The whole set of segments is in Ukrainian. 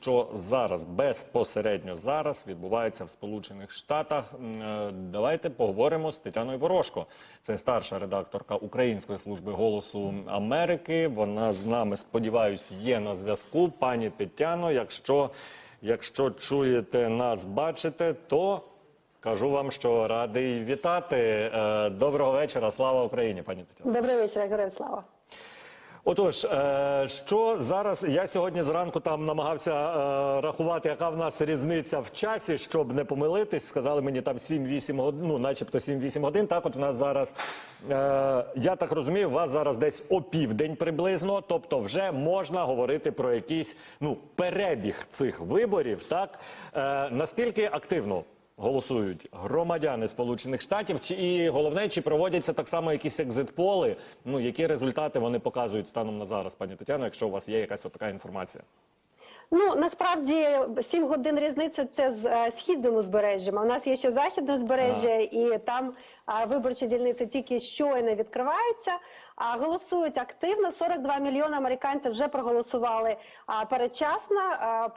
що зараз безпосередньо зараз відбувається в Сполучених Штатах. Е, Давайте поговоримо з Тетяною Ворожко. Це старша редакторка Української служби голосу Америки. Вона з нами, сподіваюсь, є на зв'язку. Пані Тетяно, якщо, якщо чуєте нас, бачите, то кажу вам, що радий вітати. Е, Доброго вечора. Слава Україні, пані Тетяно. Добрий вечір, героям слава. Отож, е, що зараз я сьогодні зранку там намагався е, рахувати, яка в нас різниця в часі, щоб не помилитись. Сказали мені там 7-8 годин, ну, начебто 7-8 годин. Так, от в нас зараз, е, я так розумію, у вас зараз десь о південь приблизно. Тобто, вже можна говорити про якийсь ну перебіг цих виборів. Так наскільки активно голосують громадяни Сполучених Штатів, чи і головне, чи проводяться так само якісь екзит-поли? Ну які результати вони показують станом на зараз, пані Тетяно, якщо у вас є якась така інформація? Ну насправді 7 годин різниця це з е, східним узбережжям. А у нас є ще західне узбережжя, і там виборчі дільниці тільки щойно відкриваються. А голосують активно. 42 мільйони американців вже проголосували передчасно.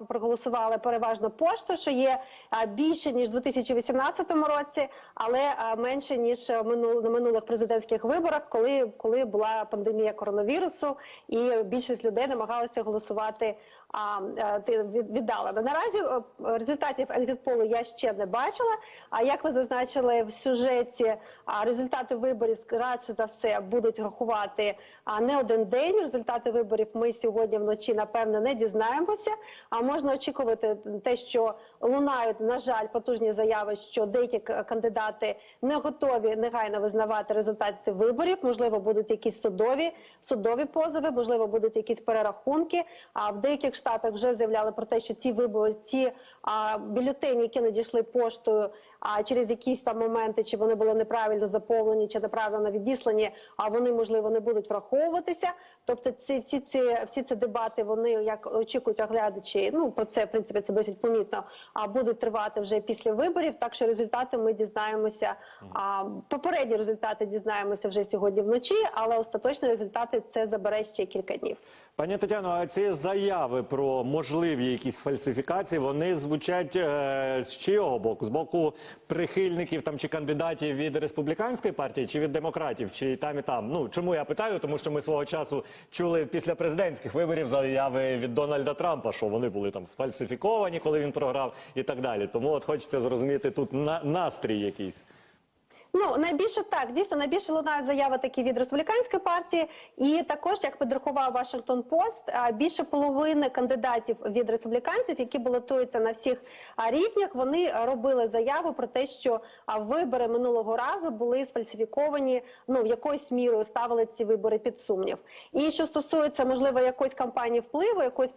проголосували переважно пошту, що є більше ніж у 2018 році, але менше ніж минул, на минулих президентських виборах, коли, коли була пандемія коронавірусу, і більшість людей намагалися голосувати а, а, ти- віддала. віддалено. Наразі е, результатів екзит-полу я ще не бачила. А як ви зазначили в сюжеті, результати виборів радше за все будуть рахувати а, не один день. Результати виборів ми сьогодні вночі напевно не дізнаємося. А можна очікувати те, що лунають на жаль потужні заяви, що деякі кандидати не готові негайно визнавати результати виборів. Можливо, будуть якісь судові судові позови, можливо, будуть якісь перерахунки. А в деяких штатах вже заявляли про те, що ці вибори, ці а, бюлетені, які надійшли поштою, а через якісь там моменти, чи вони були неправильно заповнені, чи неправильно відіслані, а вони можливо не будуть враховуватися. Тобто, ці всі ці всі ці дебати, вони як очікують оглядачі. Ну про це в принципі це досить помітно. А будуть тривати вже після виборів. Так що результати ми дізнаємося. А попередні результати дізнаємося вже сьогодні вночі, але остаточні результати це забере ще кілька днів. Пані Тетяно, а ці заяви про можливі якісь фальсифікації, вони звучать е, з чийого боку? З боку прихильників там чи кандидатів від республіканської партії, чи від демократів, чи там і там. Ну чому я питаю? Тому що ми свого часу чули після президентських виборів заяви від Дональда Трампа, що вони були там сфальсифіковані, коли він програв, і так далі. Тому от хочеться зрозуміти тут на настрій якийсь. Ну найбільше так дійсно найбільше лунають заяви такі від республіканської партії, і також як підрахував Вашингтон Пост, більше половини кандидатів від республіканців, які балотуються на всіх рівнях, вони робили заяву про те, що вибори минулого разу були сфальсифіковані. Ну в якоюсь мірою ставили ці вибори під сумнів. І що стосується можливо якоїсь кампанії впливу, якоїсь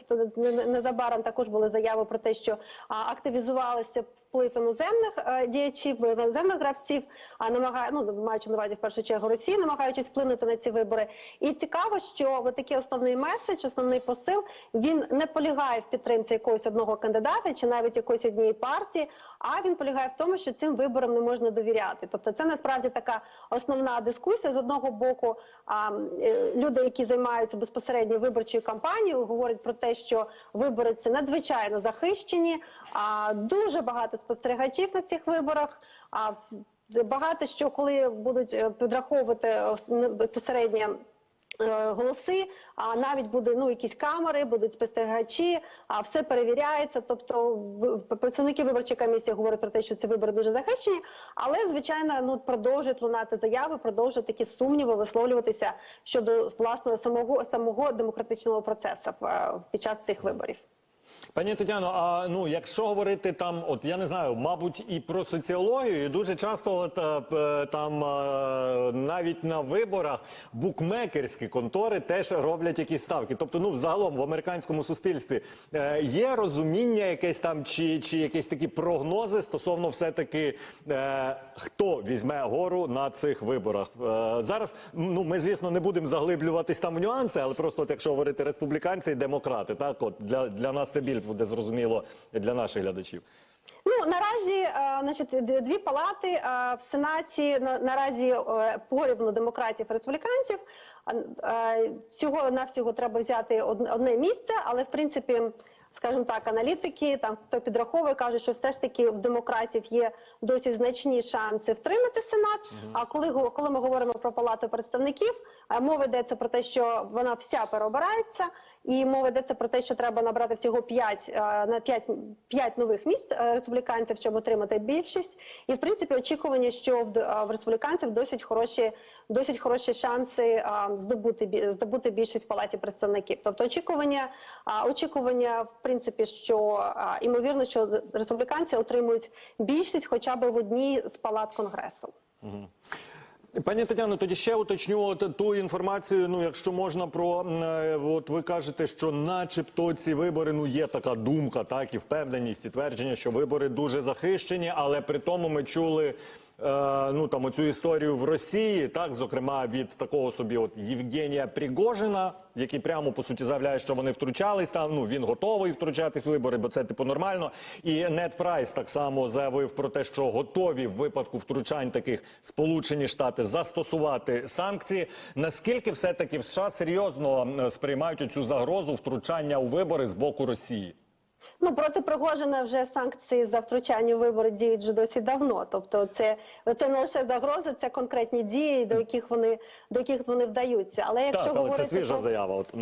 незабаром також були заяви про те, що активізувалися вплив іноземних е, діячів, іноземних гравців, намагає, ну маючи на увазі в першу чергу Росії, намагаючись вплинути на ці вибори. І цікаво, що от такий основний меседж, основний посил, він не полягає в підтримці якогось одного кандидата чи навіть якоїсь однієї партії, а він полягає в тому, що цим виборам не можна довіряти. Тобто, це насправді така основна дискусія. З одного боку, а, е, люди, які займаються безпосередньо виборчою кампанією, говорять про те, що вибори це надзвичайно захищені. А дуже багато спостерігачів на цих виборах. А багато що коли будуть е, підраховувати е, безпосередньо. е, Голоси, а навіть буде ну якісь камери, будуть спостерігачі, а все перевіряється. Тобто, працівники виборчої комісії говорять про те, що ці вибори дуже захищені, але звичайно, ну продовжують лунати заяви, продовжують такі сумніви висловлюватися щодо власне самого самого демократичного процесу в- під час цих виборів. Пані Тетяно, а ну якщо говорити там, от я не знаю, мабуть, і про соціологію, і дуже часто, от е, там е, навіть на виборах букмекерські контори теж роблять якісь ставки. Тобто, ну взагалом в американському суспільстві е, є розуміння якесь там, чи, чи якісь такі прогнози стосовно все таки е, хто візьме гору на цих виборах. Е, зараз ну ми звісно не будемо заглиблюватись там в нюанси, але просто от якщо говорити республіканці і демократи, так от для, для нас це більш буде зрозуміло для наших глядачів. Ну наразі, е, значить, дві палати е, в сенаті на, наразі е, порівну демократів і республіканців. Всього навсього треба взяти од- одне місце, але в принципі скажімо так, аналітики, там хто підраховує, кажуть, що все ж таки в демократів є досить значні шанси втримати сенат. А коли коли ми говоримо про палату представників, а мова йдеться про те, що вона вся переобирається. І мова йдеться про те, що треба набрати всього 5, на 5, 5 нових місць е, республіканців, щоб отримати більшість. І в принципі очікування, що в, в республіканців досить хороші, досить хороші шанси здобути здобути більшість в палаті представників. Тобто очікування, очікування, в принципі, що а, ймовірно, що республіканці отримують більшість, хоча б в одній з палат конгресу. Пані Тетяно, тоді ще уточню от ту інформацію. Ну, якщо можна про е, от ви кажете, що, начебто, ці вибори ну є така думка, так і впевненість, і твердження, що вибори дуже захищені, але при тому ми чули. Е, Ну там оцю історію в Росії, так зокрема від такого собі, от Євгенія Пригожина, який прямо по суті заявляє, що вони втручались там. Ну він готовий втручатись в вибори, бо це типу нормально. І Нед Прайс так само заявив про те, що готові в випадку втручань таких Сполучені Штати застосувати санкції. Наскільки все таки в США серйозно е, сприймають цю загрозу втручання у вибори з боку Росії? Ну проти Пригожина вже санкції за втручання у вибори діють вже досі давно. Тобто, це, це не лише загроза, це конкретні дії, до яких вони до яких вони вдаються. Але якщо Так, але говорити це свіжа про... заява. От.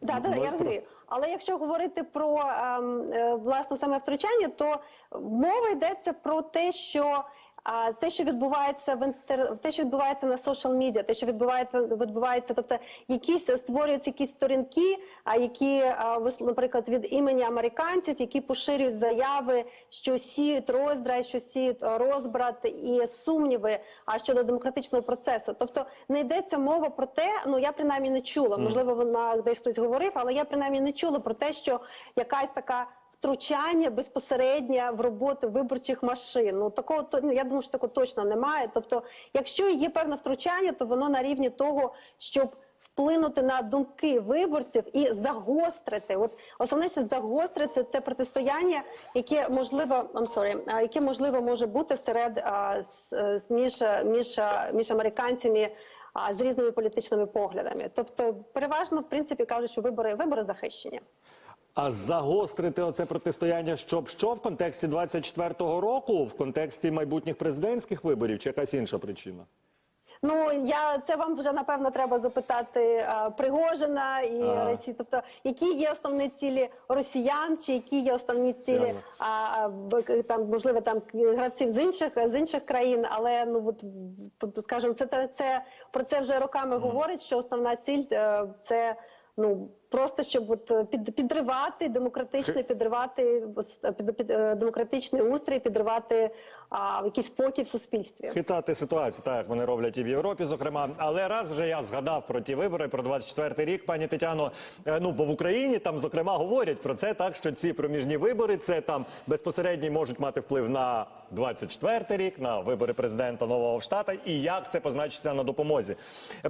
Да, да, я розумію. Але якщо говорити про ем, е, власне саме втручання, то мова йдеться про те, що а, те, що відбувається в інтер... те, що відбувається на social медіа, те, що відбувається, відбувається, тобто якісь створюються якісь сторінки, а які наприклад, від імені американців, які поширюють заяви, що сіють роздрай, що сіють розбрат і сумніви а щодо демократичного процесу. Тобто не йдеться мова про те, ну я принаймні не чула. Можливо, вона десь хтось говорив, але я принаймні не чула про те, що якась така. Втручання безпосередньо в роботу виборчих машин. Ну такого то ну, я думаю, що такого точно немає. Тобто, якщо є певне втручання, то воно на рівні того, щоб вплинути на думки виборців і загострити. От основне, що загострити це протистояння, яке можливо I'm sorry, яке можливо може бути серед між між між американцями. З різними політичними поглядами, тобто переважно в принципі кажуть, що вибори вибори захищені. А загострити оце протистояння, щоб що в контексті 24-го року, в контексті майбутніх президентських виборів, чи якась інша причина? Ну я це вам вже напевно треба запитати а, Пригожина і Ага. Росії. Тобто, які є основні цілі росіян, чи які є основні цілі а, а, там можливо там гравців з інших з інших країн, але ну от скажімо, це, це, це про це вже роками говорить, що основна ціль е, це. Ну просто щоб от е, під підривати демократичний, підривати е, під, під, е, демократичний устрій, підривати а, якийсь спокій в суспільстві. Хитати ситуацію, так як вони роблять і в Європі, зокрема. Але раз вже я згадав про ті вибори, про 24-й рік, пані Тетяно. Ну бо в Україні там зокрема говорять про це, так що ці проміжні вибори це там безпосередньо можуть мати вплив на 24-й рік, на вибори президента нового штата, і як це позначиться на допомозі.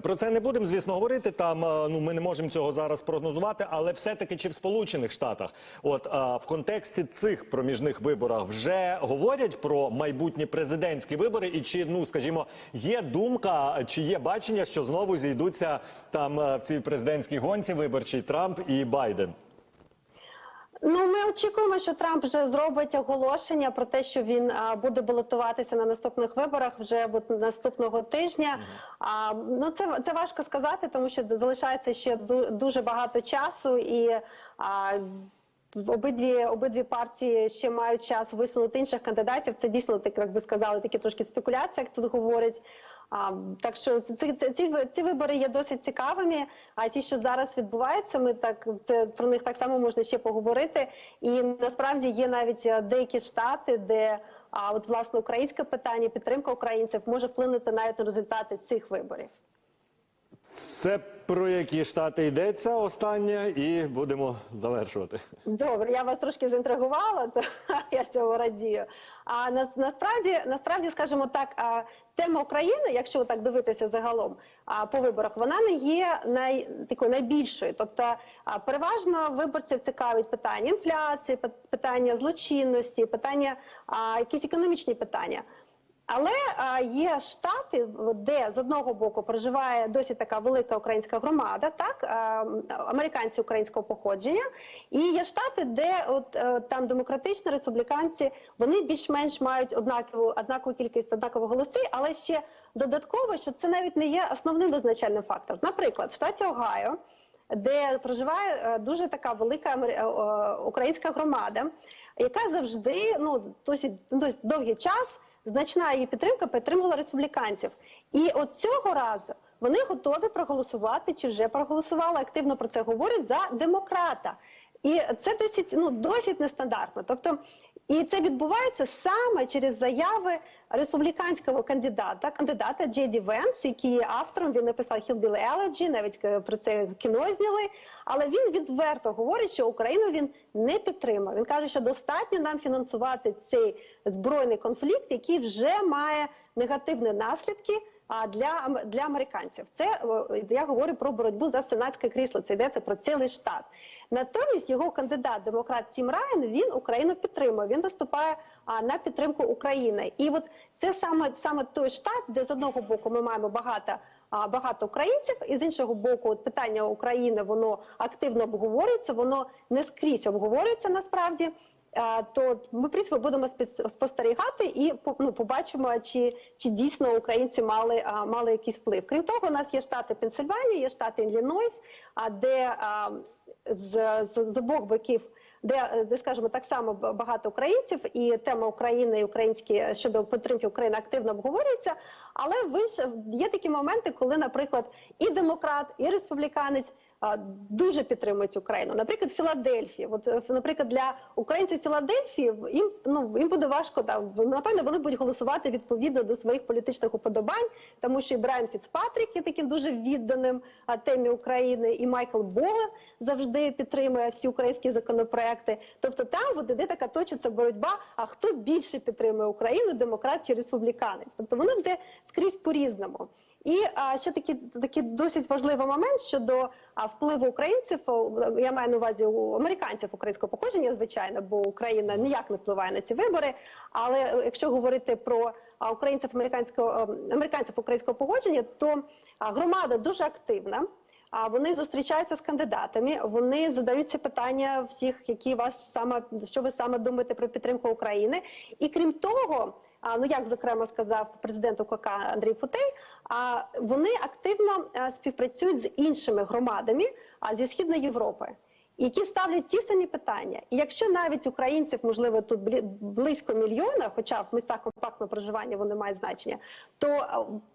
Про це не будемо, звісно, говорити. Там ну ми не можемо цього зараз прогнозувати, але все-таки чи в Сполучених Штатах, от е, в контексті цих проміжних виборах вже говорять про майбутні президентські вибори, і чи ну скажімо, є думка, чи є бачення, що знову зійдуться там е, в цій президентській гонці виборчий Трамп і Байден. Ну, ми очікуємо, що Трамп вже зробить оголошення про те, що він а, буде балотуватися на наступних виборах вже от, наступного тижня. А, ну це це важко сказати, тому що залишається ще ду- дуже багато часу і. А, Обидві обидві партії ще мають час висунути інших кандидатів. Це дійсно так, як ви сказали, такі трошки спекуляції, як тут говорять. А, так що ці, ці, ці, вибори є досить цікавими. А ті, що зараз відбуваються, ми так це про них так само можна ще поговорити. І насправді є навіть е, деякі штати, де а от власне українське питання, підтримка українців може вплинути навіть на результати цих виборів. Це про які штати йдеться останнє, і будемо завершувати. Добре, я вас трошки заінтригувала, то я з цього радію. А на, насправді, насправді, скажімо так, а, тема України, якщо так дивитися загалом а, по виборах, вона не є най, такою найбільшою. Тобто, а, переважно виборців цікавить питання інфляції, пи- питання злочинності, питання а, якісь економічні питання. Але а, є штати, де з одного боку проживає досить така велика українська громада, так а, американці українського походження, і є штати, де от е, там демократичні республіканці, вони більш-менш мають однакову однакову кількість однакових голосів, але ще додатково, що це навіть не є основним визначальним фактором. Наприклад, в штаті Огайо, де проживає е, дуже така велика е, е, українська громада, яка завжди ну досить, досить довгий час значна її підтримка підтримувала республіканців. І от цього разу вони готові проголосувати чи вже проголосували, активно про це говорять за демократа. І це досить ну досить нестандартно. Тобто, і це відбувається саме через заяви республіканського кандидата, кандидата Джей Ді Венс, який є автором. Він написав Hillbilly Elegy, навіть е, про це кіно зняли. Але він відверто говорить, що Україну він не підтримав. Він каже, що достатньо нам фінансувати цей збройний конфлікт, який вже має негативні наслідки. А для для американців це е, я говорю про боротьбу за сенатське крісло. Це йдеться про цілий штат. Натомість його кандидат, демократ Тім Райан, він Україну підтримує. Він виступає на підтримку України. І от це саме саме той штат, де з одного боку ми маємо багато. Багато українців, і з іншого боку, от питання України воно активно обговорюється, воно не скрізь обговорюється насправді. А, То ми в принципі будемо спостерігати і ну, побачимо, чи, чи дійсно українці мали, мали якийсь вплив. Крім того, у нас є штати Пенсильванія, є штати Іллінойс, а де з, з, з обох боків. Де, де скажімо, так само багато українців, і тема України і українські щодо підтримки України активно обговорюється. Але ви ж є такі моменти, коли, наприклад, і демократ, і республіканець дуже підтримують Україну. Наприклад, Філадельфія. От, е, наприклад, для українців Філадельфії їм ну їм буде важко там. Напевно, вони будуть голосувати відповідно до своїх політичних уподобань, тому що і Брайан Фіцпатрік є таким дуже відданим темі України, і Майкл Болен завжди підтримує всі українські законопроекти. Тобто там от іде така точиться боротьба. А хто більше підтримує Україну, демократ чи республіканець? Тобто воно все скрізь по-різному. І а, ще такий, такі досить важливий момент щодо а, впливу українців. Я маю на увазі у американців українського походження, звичайно, бо Україна ніяк не впливає на ці вибори. Але е, якщо говорити про а, українців американського е, американців українського походження, то а, громада дуже активна. А вони зустрічаються з кандидатами. Вони задаються питання всіх, які вас саме що ви саме думаєте про підтримку України. І крім того, а, ну як зокрема сказав президент УКК Андрій Футей, а вони активно співпрацюють з іншими громадами а, зі східної Європи. Які ставлять ті самі питання, і якщо навіть українців, можливо, тут близько мільйона, хоча в містах компактного проживання вони мають значення, то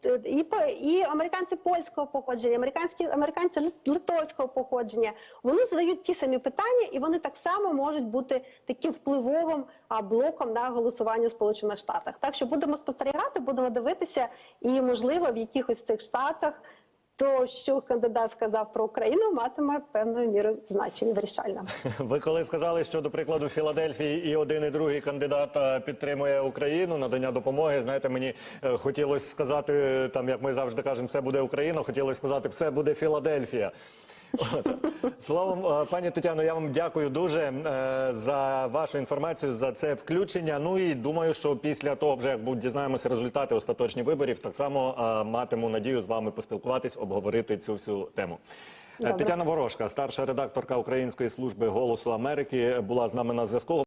е, і по- і американці польського походження, американські американці литовського походження, вони задають ті самі питання, і вони так само можуть бути таким впливовим блоком на голосування у Сполучених Штатах. Так що будемо спостерігати, будемо дивитися, і можливо в якихось цих штатах. То, що кандидат сказав про Україну, матиме певною мірою значення вирішальна. Ви коли сказали, що до прикладу Філадельфії і один і другий кандидат е, підтримує Україну, надання допомоги. Знаєте, мені е, хотілося сказати, е, там як ми завжди кажемо, все буде Україна. Хотілося сказати, все буде Філадельфія. От. Словом, е, пані Тетяно, я вам дякую дуже е, за вашу інформацію, за це включення. Ну і думаю, що після того, вже як будь- дізнаємося результати остаточних виборів, так само е, матиму надію з вами поспілкуватись, обговорити цю всю тему. Добре. Тетяна Ворожка, старша редакторка Української служби Голосу Америки, була з нами на зв'язку.